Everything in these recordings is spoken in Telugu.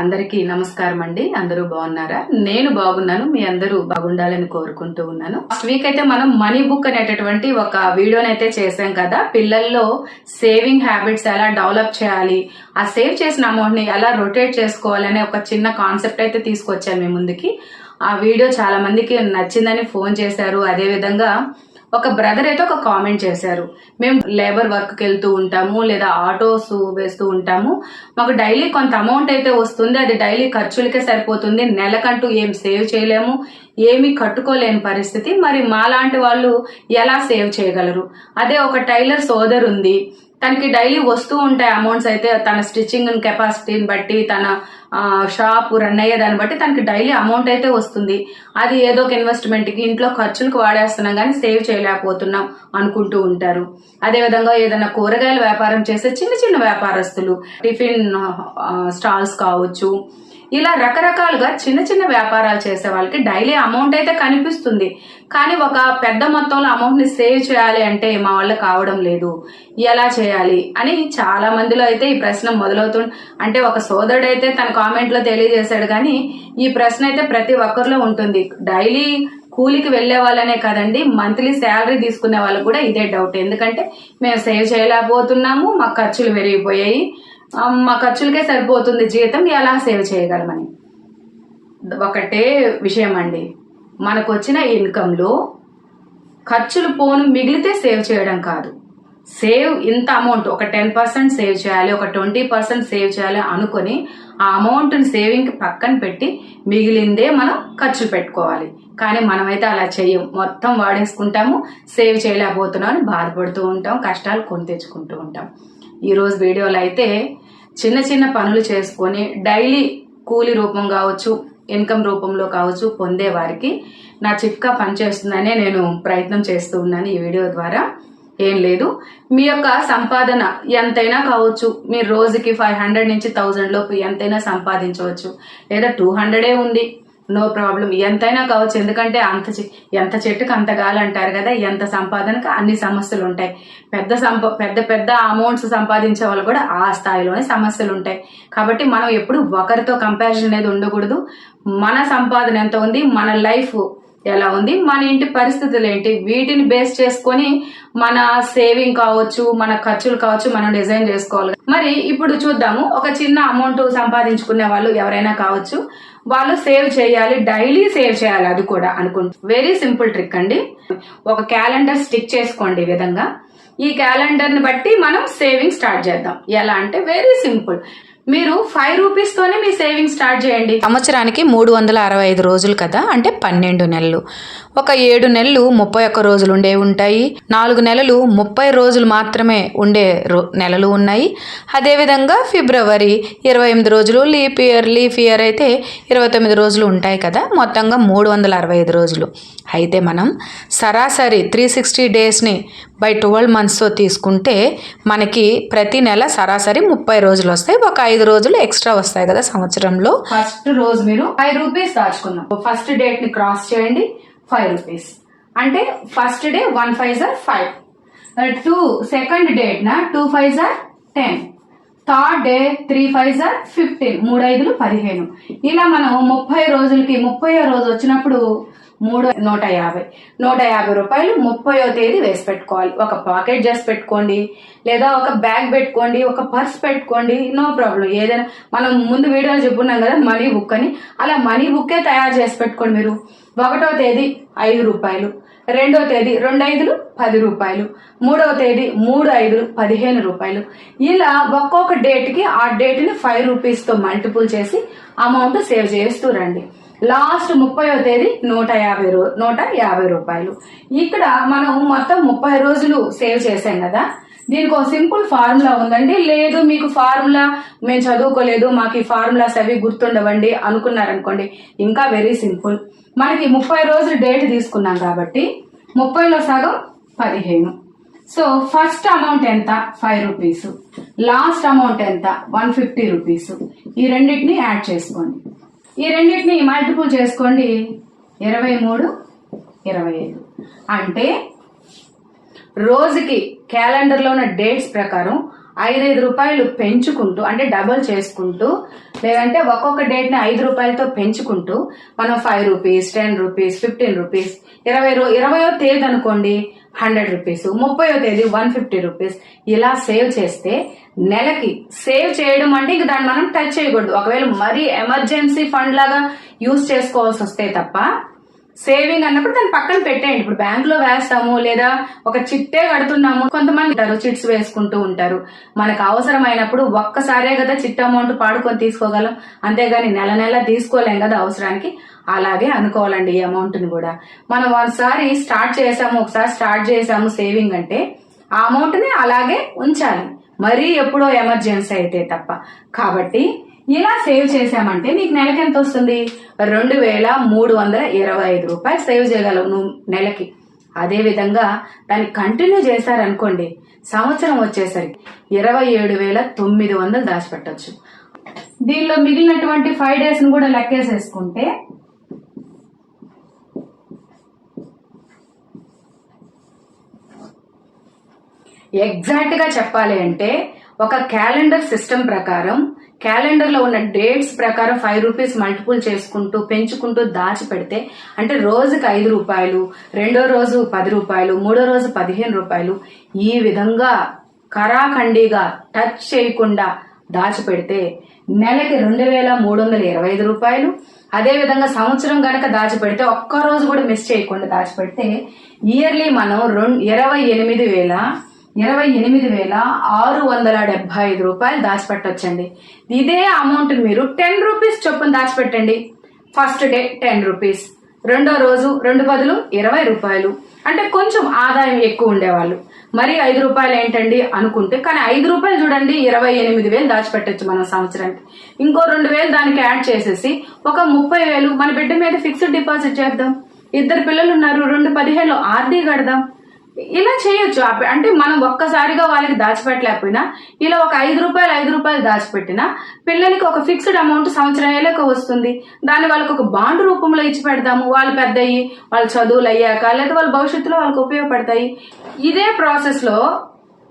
అందరికీ నమస్కారం అండి. అందరూ బాగున్నారా? నేను బాగున్నాను. మీ అందరూ బాగుండాలని కోరుకుంటూ ఉన్నాను. లాస్ట్ వీక్ అయితే మనం మనీ బుక్ అనేటటువంటి ఒక వీడియోని అయితే చేసాం కదా. పిల్లల్లో సేవింగ్ హ్యాబిట్స్ ఎలా డెవలప్ చేయాలి ఆ సేవ్ చేసిన అమౌంట్ని ఎలా రొటేట్ చేసుకోవాలనే ఒక చిన్న కాన్సెప్ట్ అయితే తీసుకొచ్చాను మీ ముందుకి. ఆ వీడియో చాలా మందికి నచ్చిందని ఫోన్ చేశారు. అదే విధంగా ఒక బ్రదర్ అయితే ఒక కామెంట్ చేశారు. మేము లేబర్ వర్క్కి వెళ్తూ ఉంటాము లేదా ఆటోస్ వేస్తూ ఉంటాము. మాకు డైలీ కొంత అమౌంట్ అయితే వస్తుంది అది డైలీ ఖర్చులకే సరిపోతుంది. నెలకంటూ ఏం సేవ్ చేయలేము. ఏమీ కట్టుకోలేని పరిస్థితి. మరి మాలాంటి వాళ్ళు ఎలా సేవ్ చేయగలరు? అదే ఒక టైలర్ సోదరు ఉంది. తనకి డైలీ వస్తూ ఉంటాయి అమౌంట్స్ అయితే తన స్టిచ్చింగ్ కెపాసిటీని బట్టి తన షాప్ రన్ అయ్యే దాన్ని బట్టి తనకి డైలీ అమౌంట్ అయితే వస్తుంది. అది ఏదో ఒక ఇన్వెస్ట్మెంట్కి ఇంట్లో ఖర్చులకు వాడేస్తున్నాం కానీ సేవ్ చేయలేకపోతున్నాం అనుకుంటూ ఉంటారు. అదేవిధంగా ఏదైనా కూరగాయల వ్యాపారం చేసే చిన్న చిన్న వ్యాపారస్తులు టిఫిన్ స్టాల్స్ కావచ్చు ఇలా రకరకాలుగా చిన్న చిన్న వ్యాపారాలు చేసే వాళ్ళకి డైలీ అమౌంట్ అయితే కనిపిస్తుంది. కానీ ఒక పెద్ద మొత్తంలో అమౌంట్ని సేవ్ చేయాలి అంటే మా వల్ల కావడం లేదు. ఎలా చేయాలి అని చాలా మందిలో అయితే ఈ ప్రశ్న మొదలవుతుంది అంటే ఒక సోదరుడు అయితే తన కామెంట్లో తెలియజేశాడు కానీ ఈ ప్రశ్న అయితే ప్రతి ఒక్కరిలో ఉంటుంది. డైలీ కూలికి వెళ్ళే వాళ్ళనే కదండి మంత్లీ శాలరీ తీసుకునే వాళ్ళకి కూడా ఇదే డౌట్. ఎందుకంటే మేము సేవ్ చేయలేకపోతున్నాము మా ఖర్చులు పెరిగిపోయాయి. మా ఖర్చులకే సరిపోతుంది జీతం ఎలా సేవ్ చేయగలమని. ఒకటే విషయం అండి మనకు వచ్చిన ఇన్కంలో ఖర్చులు పోను మిగిలితే సేవ్ చేయడం కాదు. సేవ్ ఇంత అమౌంట్ ఒక టెన్ పర్సెంట్ సేవ్ చేయాలి ఒక ట్వంటీ పర్సెంట్ సేవ్ చేయాలి అనుకొని ఆ అమౌంట్ని సేవింగ్కి పక్కన పెట్టి మిగిలిందే మనం ఖర్చు పెట్టుకోవాలి. కానీ మనమైతే అలా చెయ్యం. మొత్తం వాడేసుకుంటాము సేవ్ చేయలేకపోతున్నాం అని బాధపడుతూ ఉంటాం కష్టాలు కొని తెచ్చుకుంటూ ఉంటాం. ఈరోజు వీడియోలో అయితే చిన్న చిన్న పనులు చేసుకొని డైలీ కూలి రూపం కావచ్చు ఇన్కమ్ రూపంలో కావచ్చు పొందే వారికి నా చిట్కా పనిచేస్తుందనే నేను ప్రయత్నం చేస్తూ ఉన్నాను ఈ వీడియో ద్వారా. ఏం లేదు. మీ యొక్క సంపాదన ఎంతైనా కావచ్చు. మీరు రోజుకి ఫైవ్ హండ్రెడ్ నుంచి థౌజండ్ లోపు ఎంతైనా సంపాదించవచ్చు. లేదా టూ హండ్రెడే ఉంది. No problem. ఎంతైనా కావచ్చు. ఎందుకంటే అంత చె- ఎంత చెట్టుకు అంత గాలి అంటారు కదా ఎంత సంపాదనకు అన్ని సమస్యలు ఉంటాయి. పెద్ద సంప పెద్ద పెద్ద అమౌంట్స్ సంపాదించే వాళ్ళు కూడా ఆ స్థాయిలోనే సమస్యలు ఉంటాయి. కాబట్టి మనం ఎప్పుడు ఒకరితో కంపారిజన్ అనేది ఉండకూడదు. మన సంపాదన ఎంత ఉంది మన లైఫ్ ఎలా ఉంది మన ఇంటి పరిస్థితులు ఏంటి వీటిని బేస్ చేసుకొని మన సేవింగ్ కావచ్చు మన ఖర్చులు కావచ్చు మనం డిజైన్ చేసుకోవాలి. మరి ఇప్పుడు చూద్దాము. ఒక చిన్న అమౌంట్ సంపాదించుకునే వాళ్ళు ఎవరైనా కావచ్చు. వాళ్ళు సేవ్ చేయాలి డైలీ సేవ్ చేయాలి అది కూడా అనుకుంటు. వెరీ సింపుల్ ట్రిక్ అండి. ఒక క్యాలెండర్ స్టిక్ చేసుకోండి ఈ విధంగా. ఈ క్యాలెండర్ని బట్టి మనం సేవింగ్ స్టార్ట్ చేద్దాం. ఎలా అంటే వెరీ సింపుల్ మీరు ఫైవ్ రూపీస్ తోనే మీ సేవింగ్ స్టార్ట్ చేయండి. సంవత్సరానికి మూడు వందల అరవై ఐదు రోజులు కదా? అంటే పన్నెండు నెలలు. ఒక ఏడు నెలలు ముప్పై ఒక్క రోజులు ఉండే ఉంటాయి. నాలుగు నెలలు ముప్పై రోజులు మాత్రమే ఉండే రో నెలలు ఉన్నాయి. అదేవిధంగా ఫిబ్రవరి ఇరవై ఎనిమిది రోజులు లీప్ ఇయర్ లీఫ్ ఇయర్ అయితే ఇరవై తొమ్మిది రోజులు ఉంటాయి కదా? మొత్తంగా మూడు వందల అరవై ఐదు రోజులు. అయితే మనం సరాసరి త్రీ సిక్స్టీ డేస్ని బై ట్వెల్వ్ మంత్స్తో తీసుకుంటే మనకి ప్రతి నెల సరాసరి ముప్పై రోజులు వస్తాయి. ఒక ఐదు రోజులు ఎక్స్ట్రా వస్తాయి కదా సంవత్సరంలో. ఫస్ట్ రోజు మీరు ఫైవ్ రూపీస్ దాచుకుందాం ఫస్ట్ డేట్ని క్రాస్ చేయండి ఫైవ్ రూపీస్. అంటే ఫస్ట్ డే వన్ ఫైవ్ జార్ ఫైవ్. టూ సెకండ్ డేట్ నా two five jar ten. Third day three five jar fifteen. మూడు ఐదులు పదిహేను. ఇలా మనం ముప్పై రోజులకి ముప్పై రోజు వచ్చినప్పుడు మూడు నూట యాభై. నూట యాభై రూపాయలు ముప్పయో తేదీ వేసి పెట్టుకోవాలి. ఒక పాకెట్ చేసి పెట్టుకోండి లేదా ఒక బ్యాగ్ పెట్టుకోండి ఒక పర్స్ పెట్టుకోండి నో ప్రాబ్లం. ఏదైనా మనం ముందు వీడియోలో చెప్పున్నాం కదా మనీ బుక్ అని. అలా మనీ బుక్కే తయారు చేసి పెట్టుకోండి మీరు. ఒకటో తేదీ ఐదు రూపాయలు రెండో తేదీ రెండు ఐదులు పది రూపాయలు మూడవ తేదీ మూడు ఐదులు పదిహేను రూపాయలు. ఇలా ఒక్కొక్క డేట్కి ఆ డేట్ని ఫైవ్ రూపీస్తో మల్టిపుల్ చేసి అమౌంట్ సేవ్ చేస్తూ రండి. లాస్ట్ ముప్పయో తేదీ నూట యాభై రూ నూట యాభై రూపాయలు. ఇక్కడ మనం మొత్తం ముప్పై రోజులు సేవ్ చేసాం కదా. దీనికి ఒక సింపుల్ ఫార్ములా ఉందండి. లేదు మీకు ఫార్ములా మేము చదువుకోలేదు మాకు ఈ ఫార్ములాస్ అవి గుర్తుండవండి అనుకున్నారనుకోండి ఇంకా వెరీ సింపుల్. మనకి ముప్పై రోజులు డేట్ తీసుకున్నాం కాబట్టి ముప్పైలో సగం పదిహేను. సో ఫస్ట్ అమౌంట్ ఎంత? Five rupees. లాస్ట్ అమౌంట్ ఎంత? One fifty rupees. ఈ రెండింటిని యాడ్ చేసుకోండి. ఈ రెండింటిని మల్టిపుల్ చేసుకోండి. ఇరవై మూడు ఇరవై ఐదు. అంటే రోజుకి క్యాలెండర్లో ఉన్న డేట్స్ ప్రకారం ఐదైదు రూపాయలు పెంచుకుంటూ అంటే డబల్ చేసుకుంటూ లేదంటే ఒక్కొక్క డేట్ని ఐదు రూపాయలతో పెంచుకుంటూ మనం five rupees ten rupees fifteen rupees ఇరవై ఇరవయో తేదీ అనుకోండి హండ్రెడ్ రూపీస్ ముప్పయో తేదీ వన్ ఫిఫ్టీ రూపీస్. ఇలా సేవ్ చేస్తే నెలకి సేవ్ చేయడం అంటే ఇంక దాన్ని మనం టచ్ చేయకూడదు. ఒకవేళ మరీ ఎమర్జెన్సీ ఫండ్ లాగా యూజ్ చేసుకోవాల్సి వస్తే తప్ప సేవింగ్ అన్నప్పుడు దాన్ని పక్కన పెట్టేయండి. ఇప్పుడు బ్యాంక్లో వేస్తాము లేదా ఒక చిట్టే కడుతున్నాము. కొంతమంది ఉంటారు చిట్స్ వేసుకుంటూ ఉంటారు. మనకు అవసరమైనప్పుడు ఒక్కసారే కదా చిట్ అమౌంట్ పాడుకొని తీసుకోగలం. అంతేగాని నెల నెల తీసుకోలేం కదా అవసరానికి. అలాగే అనుకోవాలండి ఈ అమౌంట్ని కూడా. మనం ఒకసారి స్టార్ట్ చేసాము ఒకసారి స్టార్ట్ చేసాము సేవింగ్ అంటే ఆ అమౌంట్ని అలాగే ఉంచాలి. మరీ ఎప్పుడో ఎమర్జెన్సీ అయితే తప్ప. కాబట్టి ఇలా సేవ్ చేసామంటే నీకు నెలకి ఎంత వస్తుంది? రెండు వేల మూడు వందల ఇరవై ఐదు రూపాయలు సేవ్ చేయగలవు నువ్వు నెలకి. అదే విధంగా దాన్ని కంటిన్యూ చేశారనుకోండి సంవత్సరం వచ్చేసరికి ఇరవై ఏడు వేల తొమ్మిది వందలు దాచిపెట్టచ్చు. దీనిలో మిగిలినటువంటి ఫైవ్ డేస్ను కూడా లెక్కేసేసుకుంటే ఎగ్జాక్ట్గా చెప్పాలి అంటే ఒక క్యాలెండర్ సిస్టమ్ ప్రకారం క్యాలెండర్లో ఉన్న డేట్స్ ప్రకారం ఫైవ్ రూపీస్ మల్టిపుల్ చేసుకుంటూ పెంచుకుంటూ దాచి పెడితే అంటే రోజుకి ఐదు రూపాయలు రెండో రోజు పది రూపాయలు మూడో రోజు పదిహేను రూపాయలు ఈ విధంగా కరాఖండిగా టచ్ చేయకుండా దాచిపెడితే నెలకి రెండు వేల మూడు వందల ఇరవై ఐదు రూపాయలు. అదే విధంగా సంవత్సరం గనక దాచిపెడితే ఒక్క రోజు కూడా మిస్ చేయకుండా దాచిపెడితే ఇయర్లీ మనం రెండు ఇరవై ఎనిమిది వేల ఇరవై ఎనిమిది వేల ఆరు వందల డెబ్బై ఐదు రూపాయలు దాచిపెట్టొచ్చండి. ఇదే అమౌంట్ మీరు టెన్ రూపీస్ చొప్పున దాచిపెట్టండి. ఫస్ట్ డే టెన్ రూపీస్ రెండో రోజు రెండు బదులు ఇరవై రూపాయలు. అంటే కొంచెం ఆదాయం ఎక్కువ ఉండేవాళ్ళు. మరి ఐదు రూపాయలు ఏంటండి అనుకుంటే కానీ ఐదు రూపాయలు చూడండి ఇరవై ఎనిమిది వేలు దాచిపెట్టచ్చు మనం సంవత్సరానికి. ఇంకో రెండు వేలు దానికి యాడ్ చేసేసి ఒక ముప్పై వేలు మన బిడ్డ మీద ఫిక్స్డ్ డిపాజిట్ చేద్దాం. ఇద్దరు పిల్లలు ఉన్నారు రెండు పదిహేను ఆర్డీ కడదాం. ఇలా చేయొచ్చు. అంటే మనం ఒక్కసారిగా వాళ్ళకి దాచిపెట్టలేకపోయినా ఇలా ఒక ఐదు రూపాయలు ఐదు రూపాయలు దాచిపెట్టినా పిల్లలకి ఒక ఫిక్స్డ్ అమౌంట్ సంవత్సరం అయ్యేలాక వస్తుంది. దాన్ని వాళ్ళకి ఒక బాండ్ రూపంలో ఇచ్చి పెడతాము. వాళ్ళు పెద్ద అయ్యి వాళ్ళ చదువులు అయ్యాక లేదా వాళ్ళ భవిష్యత్తులో వాళ్ళకి ఉపయోగపడతాయి. ఇదే ప్రాసెస్లో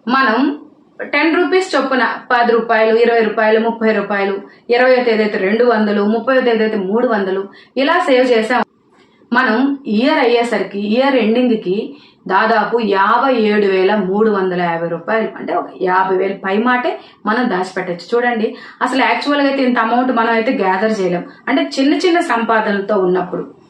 మనం టెన్ రూపీస్ చొప్పున పది రూపాయలు ఇరవై రూపాయలు ముప్పై రూపాయలు ఇరవై తేదీ అయితే రెండు వందలు ముప్పై తేదీ అయితే మూడు వందలు ఇలా సేవ్ చేసాం. మనం ఇయర్ అయ్యేసరికి ఇయర్ ఎండింగ్కి దాదాపు యాభై ఏడు వేల మూడు వందల యాభై రూపాయలు. అంటే ఒక యాభై వేలు పై మాటే మనం దాచిపెట్టచ్చు. చూడండి అసలు యాక్చువల్గా అయితే ఇంత అమౌంట్ మనం అయితే గ్యాదర్ చేయలేం. అంటే చిన్న చిన్న సంపాదనలతో ఉన్నప్పుడు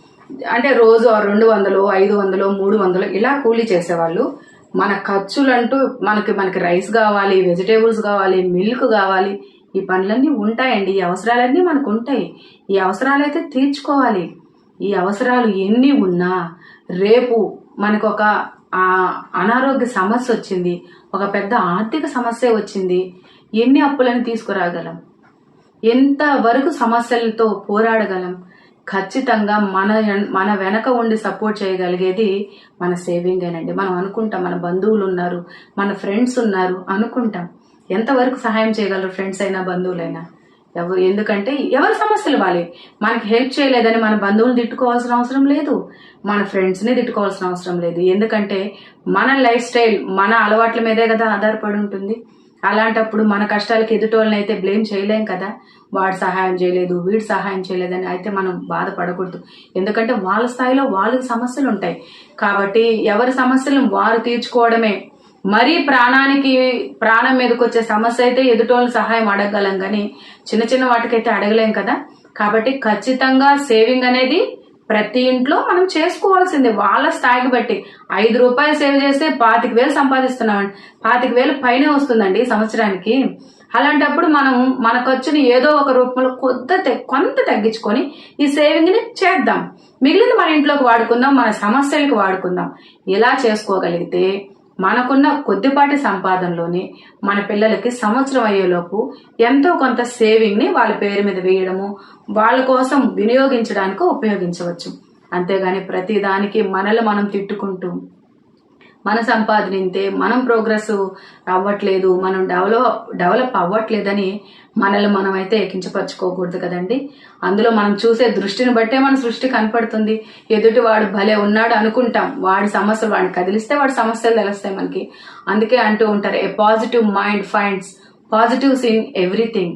అంటే రోజు ఆ రెండు వందలు ఐదు వందలు మూడు వందలు ఇలా కూలీ చేసేవాళ్ళు. మన ఖర్చులంటూ మనకి మనకి రైస్ కావాలి వెజిటేబుల్స్ కావాలి మిల్క్ కావాలి. ఈ పనులన్నీ ఉంటాయండి ఈ అవసరాలన్నీ మనకు ఉంటాయి. ఈ అవసరాలు అయితే తీర్చుకోవాలి. ఈ అవసరాలు ఎన్ని ఉన్నా రేపు మనకు ఒక అనారోగ్య సమస్య వచ్చింది. ఒక పెద్ద ఆర్థిక సమస్య వచ్చింది. ఎన్ని అప్పులను తీసుకురాగలం? ఎంత వరకు సమస్యలతో పోరాడగలం? ఖచ్చితంగా మన మన వెనక ఉండి సపోర్ట్ చేయగలిగేది మన సేవింగేనండి. మనం అనుకుంటాం మన బంధువులు ఉన్నారు మన ఫ్రెండ్స్ ఉన్నారు అనుకుంటాం. ఎంతవరకు సహాయం చేయగలరు ఫ్రెండ్స్ అయినా బంధువులైనా? ఎవరు ఎందుకంటే ఎవరి సమస్యలు వాళ్ళే మనకి హెల్ప్ చేయలేదని మన బంధువులు తిట్టుకోవాల్సిన అవసరం లేదు. మన ఫ్రెండ్స్ని తిట్టుకోవాల్సిన అవసరం లేదు. ఎందుకంటే మన లైఫ్ స్టైల్ మన అలవాట్ల మీదే కదా ఆధారపడి ఉంటుంది. అలాంటప్పుడు మన కష్టాలకి ఎదుటోళ్ళని అయితే బ్లేమ్ చేయలేం కదా. వాడు సహాయం చేయలేదు వీడు సహాయం చేయలేదని అయితే మనం బాధపడకూడదు. ఎందుకంటే వాళ్ళ స్థాయిలో వాళ్ళకి సమస్యలు ఉంటాయి. కాబట్టి ఎవరి సమస్యలను వారు తీర్చుకోవడమే మరీ ప్రాణానికి ప్రాణం మీదకి వచ్చే సమస్య అయితే ఎదుటోళ్ళ సహాయం అడగగలం కానీ చిన్న చిన్న వాటికైతే అడగలేం కదా. కాబట్టి ఖచ్చితంగా సేవింగ్ అనేది ప్రతి ఇంట్లో మనం చేసుకోవాల్సిందే. వాళ్ళ స్థాయికి బట్టి. ఐదు రూపాయలు సేవ్ చేస్తే పాతిక వేలు సంపాదిస్తున్నామండి. పాతిక వేలు పైనే వస్తుందండి సంవత్సరానికి. అలాంటప్పుడు మనం మన ఖర్చుని ఏదో ఒక రూపంలో కొద్ద కొంత తగ్గించుకొని ఈ సేవింగ్ని చేద్దాం. మిగిలిన మన ఇంట్లోకి వాడుకుందాం మన సమస్యలకు వాడుకుందాం. ఇలా చేసుకోగలిగితే మనకున్న కొద్దిపాటి సంపాదనలోనే మన పిల్లలకి సంవత్సరం అయ్యేలోపు ఎంతో కొంత సేవింగ్ని వాళ్ళ పేరు మీద వేయడము వాళ్ళ కోసం వినియోగించడానికి ఉపయోగించవచ్చు. అంతేగాని ప్రతిదానికి మనల్ని మనం తిట్టుకుంటూ మన సంపాదన ఇంతే మనం ప్రోగ్రెస్ అవ్వట్లేదు మనం డెవలప్ డెవలప్ అవ్వట్లేదని మనల్ని మనమైతే ఎక్కించపరచుకోకూడదు కదండి. అందులో మనం చూసే దృష్టిని బట్టే మన సృష్టి కనపడుతుంది. ఎదుటి వాడు భలే ఉన్నాడు అనుకుంటాం. వాడి సమస్యలు వాడిని కదిలిస్తే వాడి సమస్యలు తెలుస్తాయి మనకి. అందుకే అంటూ ఉంటారు a positive mind finds positives in everything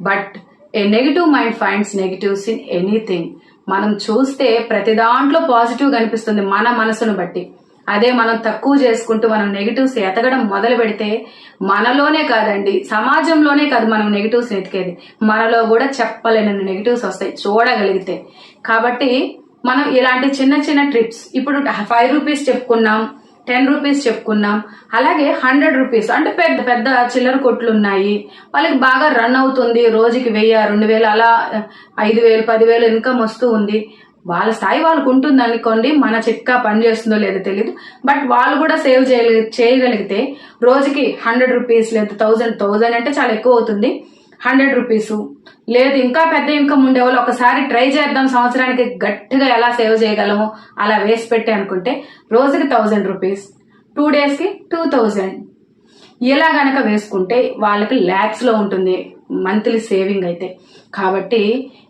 but a negative mind finds negatives in anything మనం చూస్తే ప్రతి దాంట్లో పాజిటివ్ కనిపిస్తుంది మన మనసును బట్టి. అదే మనం తక్కువ చేసుకుంటూ మనం నెగిటివ్స్ ఎతకడం మొదలు పెడితే మనలోనే కాదండి సమాజంలోనే కాదు మనం నెగిటివ్స్ ఎతికేది. మనలో కూడా చెప్పలేని నెగిటివ్స్ వస్తాయి చూడగలిగితే. కాబట్టి మనం ఇలాంటి చిన్న చిన్న ట్రిప్స్ ఇప్పుడు ఫైవ్ రూపీస్ చెప్పుకున్నాం టెన్ రూపీస్ చెప్పుకున్నాం అలాగే హండ్రెడ్ రూపీస్ అంటే పెద్ద పెద్ద చిల్లర కొట్లు ఉన్నాయి. వాళ్ళకి బాగా రన్ అవుతుంది రోజుకి వెయ్యి రెండు వేలు అలా ఐదు వేలు పదివేలు ఇన్కమ్ వస్తూ ఉంది. వాళ్ళ స్థాయి వాళ్ళకు ఉంటుంది అనుకోండి మన చిట్కా పని చేస్తుందో లేదో తెలియదు బట్ వాళ్ళు కూడా సేవ్ చేయగలి చేయగలిగితే రోజుకి హండ్రెడ్ రూపీస్ లేదా థౌజండ్ థౌజండ్ అంటే చాలా ఎక్కువ అవుతుంది. హండ్రెడ్ రూపీస్ లేదు ఇంకా పెద్ద ఇన్కమ్ ఉండే వాళ్ళు ఒకసారి ట్రై చేద్దాం సంవత్సరానికి గట్టిగా ఎలా సేవ్ చేయగలము అలా వేసి పెట్టి అనుకుంటే రోజుకి థౌజండ్ రూపీస్ టూ డేస్కి టూ థౌజండ్ ఇలా గనక వేసుకుంటే వాళ్ళకి ల్యాక్స్లో ఉంటుంది. మంత్లీ సేవింగ్ అయితే. కాబట్టి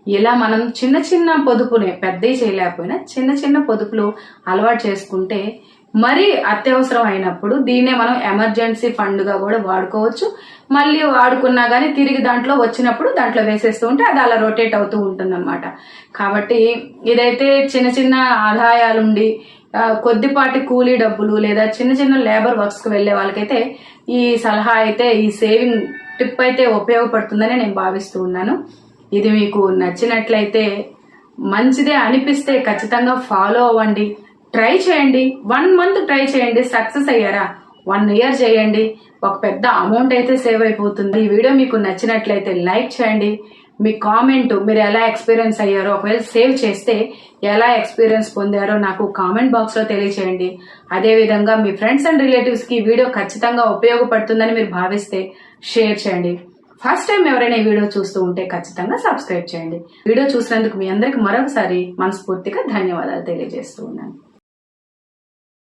ఇలా మనం చిన్న చిన్న పొదుపునే పెద్దవి చేయలేకపోయినా చిన్న చిన్న పొదుపులు అలవాటు చేసుకుంటే మరీ అత్యవసరం అయినప్పుడు దీన్నే మనం ఎమర్జెన్సీ ఫండ్గా కూడా వాడుకోవచ్చు. మళ్ళీ వాడుకున్నా కానీ తిరిగి దాంట్లో వచ్చినప్పుడు దాంట్లో వేసేస్తూ ఉంటే అది అలా రొటేట్ అవుతూ ఉంటుంది కాబట్టి ఇదైతే చిన్న చిన్న ఆదాయాలుండి కొద్దిపాటి కూలీ డబ్బులు లేదా చిన్న చిన్న లేబర్ వర్క్స్కి వెళ్ళే వాళ్ళకైతే ఈ సలహా అయితే ఈ సేవింగ్ టిప్ అయితే ఉపయోగపడుతుందని నేను భావిస్తూ ఉన్నాను. ఇది మీకు నచ్చినట్లయితే మంచిదే అనిపిస్తే ఖచ్చితంగా ఫాలో అవ్వండి. ట్రై చేయండి. వన్ మంత్ ట్రై చేయండి. సక్సెస్ అయ్యారా? వన్ ఇయర్ చేయండి. ఒక పెద్ద అమౌంట్ అయితే సేవ్ అయిపోతుంది. ఈ వీడియో మీకు నచ్చినట్లయితే లైక్ చేయండి. మీ కామెంట్ మీరు ఎలా ఎక్స్పీరియన్స్ అయ్యారో ఒకవేళ సేవ్ చేస్తే ఎలా ఎక్స్పీరియన్స్ పొందారో నాకు కామెంట్ బాక్స్లో తెలియచేయండి. అదేవిధంగా మీ ఫ్రెండ్స్ అండ్ రిలేటివ్స్కి ఈ వీడియో ఖచ్చితంగా ఉపయోగపడుతుందని మీరు భావిస్తే షేర్ చేయండి. ఫస్ట్ టైం ఎవరైనా ఈ వీడియో చూస్తూ ఉంటే ఖచ్చితంగా సబ్స్క్రైబ్ చేయండి. వీడియో చూసినందుకు మీ అందరికి మరొకసారి మనస్ఫూర్తిగా ధన్యవాదాలు తెలియజేస్తూ ఉన్నాను.